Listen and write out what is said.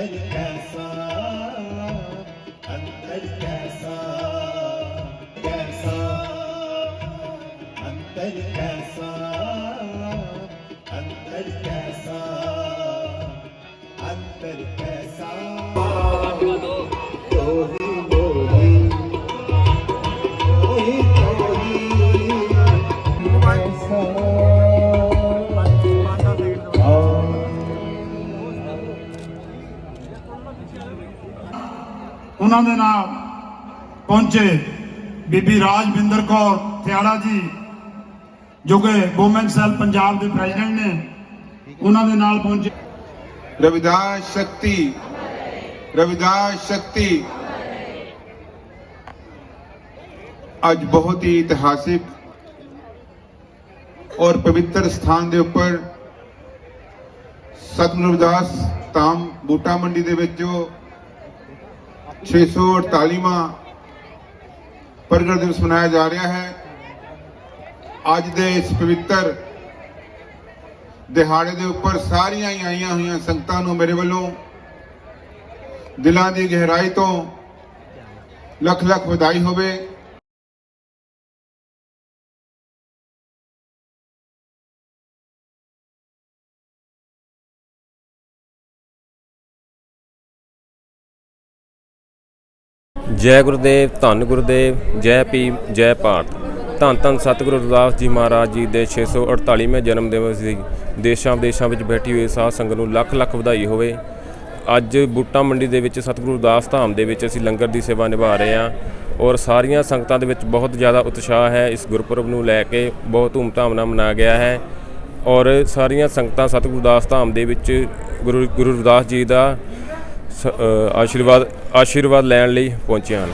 ਅੰਤਰ ਕੈਸਾ ਅੰਤਰ ਕੈਸਾ ਕੈਸਾ ਅੰਤਰ ਕੈਸਾ ਅੰਤਰ ਕੈਸਾ ਅੰਤਰ ਕੈਸਾ ਉਹਨਾਂ ਦੇ ਨਾਲ ਪਹੁੰਚੇ ਬੀਬੀ ਰਾਜਵਿੰਦਰ ਕੌਰ ਥਿਆੜਾ ਜੀ, ਜੋ ਕਿ ਗੋਮੈਂਟ ਸੈਲ ਪੰਜਾਬ ਦੇ ਪ੍ਰੈਜ਼ੀਡੈਂਟ ਨੇ, ਉਹਨਾਂ ਦੇ ਨਾਲ ਪਹੁੰਚੇ। ਰਵਿਦਾਸ ਸ਼ਕਤੀ ਰਵਿਦਾਸ ਸ਼ਕਤੀ। ਅੱਜ ਬਹੁਤ ਹੀ ਇਤਿਹਾਸਿਕ ਔਰ ਪਵਿੱਤਰ ਸਥਾਨ ਦੇ ਉੱਪਰ ਸਤਿਗੁਰੂ ਰਵਿਦਾਸ ਧਾਮ ਬੂਟਾ ਮੰਡੀ ਦੇ ਵਿੱਚ ਜੋ 648ਵਾਂ ਪ੍ਰਗਟ ਦਿਵਸ ਮਨਾਇਆ ਜਾ ਰਿਹਾ ਹੈ। ਅੱਜ ਦੇ ਇਸ ਪਵਿੱਤਰ ਦਿਹਾੜੇ ਦੇ ਉੱਪਰ ਸਾਰੀਆਂ ਹੀ ਆਈਆਂ ਹੋਈਆਂ ਸੰਗਤਾਂ ਨੂੰ ਮੇਰੇ ਵੱਲੋਂ ਦਿਲਾਂ ਦੀ ਗਹਿਰਾਈ ਤੋਂ ਲੱਖ ਲੱਖ ਵਧਾਈ ਹੋਵੇ। ਜੈ ਗੁਰਦੇਵ, ਧੰਨ ਗੁਰਦੇਵ, ਜੈ ਭੀਮ, ਜੈ ਭਾਰਤ। ਧੰਨ ਧੰਨ ਸਤਿਗੁਰੂ ਰਵਿਦਾਸ ਜੀ ਮਹਾਰਾਜ ਜੀ ਦੇ 648ਵੇਂ ਜਨਮ ਦਿਵਸ ਦੀ ਦੇਸ਼ਾਂ ਵਿਦੇਸ਼ਾਂ ਵਿੱਚ ਬੈਠੀ ਹੋਈ ਸਾਧ ਸੰਗਤ ਨੂੰ ਲੱਖ ਲੱਖ ਵਧਾਈ ਹੋਵੇ। ਅੱਜ ਬੂਟਾ ਮੰਡੀ ਦੇ ਵਿੱਚ ਸਤਿਗੁਰੂ ਰਵਿਦਾਸ ਧਾਮ ਦੇ ਵਿੱਚ ਅਸੀਂ ਲੰਗਰ ਦੀ ਸੇਵਾ ਨਿਭਾ ਰਹੇ ਹਾਂ ਔਰ ਸਾਰੀਆਂ ਸੰਗਤਾਂ ਦੇ ਵਿੱਚ ਬਹੁਤ ਜ਼ਿਆਦਾ ਉਤਸ਼ਾਹ ਹੈ। ਇਸ ਗੁਰਪੁਰਬ ਨੂੰ ਲੈ ਕੇ ਬਹੁਤ ਧੂਮਧਾਮ ਨਾਲ ਮਨਾਇਆ ਗਿਆ ਹੈ ਔਰ ਸਾਰੀਆਂ ਸੰਗਤਾਂ ਸਤਿਗੁਰੂ ਰਵਿਦਾਸ ਧਾਮ ਦੇ ਵਿੱਚ ਗੁਰੂ ਗੁਰੂ ਰਵਿਦਾਸ ਜੀ ਦਾ ਆਸ਼ੀਰਵਾਦ ਆਸ਼ੀਰਵਾਦ ਲੈਣ ਲਈ ਪਹੁੰਚੇ ਹਨ।